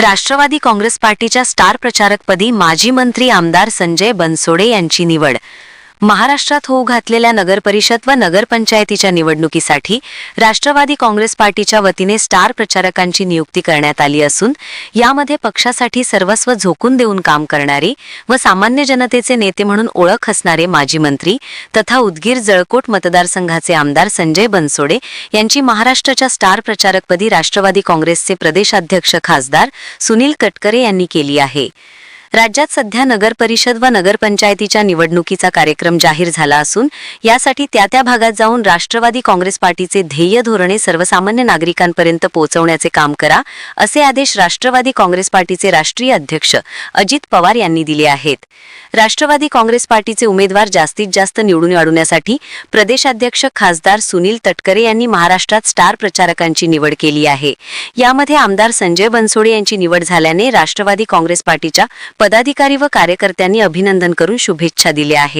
राष्ट्रवादी काँग्रेस पार्टीच्या स्टार प्रचारकपदी माजी मंत्री आमदार संजय बनसोडे यांची निवड. महाराष्ट्रात होऊ घातलेल्या नगरपरिषद व नगरपंचायतीच्या निवडणुकीसाठी राष्ट्रवादी काँग्रेस पार्टीच्या वतीने स्टार प्रचारकांची नियुक्ती करण्यात आली असून यामध्ये पक्षासाठी सर्वस्व झोकून देऊन काम करणारे व सामान्य जनतेचे नेते म्हणून ओळख असणारे माजी मंत्री तथा उदगीर जळकोट मतदारसंघाचे आमदार संजय बनसोडे यांची महाराष्ट्राच्या स्टार प्रचारकपदी राष्ट्रवादी काँग्रेसचे प्रदेशाध्यक्ष खासदार सुनील कटकरे यांनी केली आहे. राज्यात सध्या नगर परिषद व नगरपंचायतीच्या निवडणुकीचा कार्यक्रम जाहीर झाला असून यासाठी त्या त्या भागात जाऊन राष्ट्रवादी काँग्रेस पार्टीचे ध्येय धोरणे सर्वसामान्य नागरिकांपर्यंत पोहोचवण्याचे काम करा असे आदेश राष्ट्रवादी काँग्रेस पार्टीचे राष्ट्रीय अध्यक्ष अजित पवार यांनी दिले आहेत. राष्ट्रवादी काँग्रेस पार्टीचे उमेदवार जास्तीत जास्त निवडून वाढवण्यासाठी प्रदेशाध्यक्ष खासदार सुनील तटकरे यांनी महाराष्ट्रात स्टार प्रचारकांची निवड केली आहे. यामध्ये आमदार संजय बनसोडे यांची निवड झाल्याने राष्ट्रवादी काँग्रेस पार्टीच्या पदाधिकारी व कार्यकर्त्यांनी अभिनंदन करून शुभेच्छा दिल्या आहेत.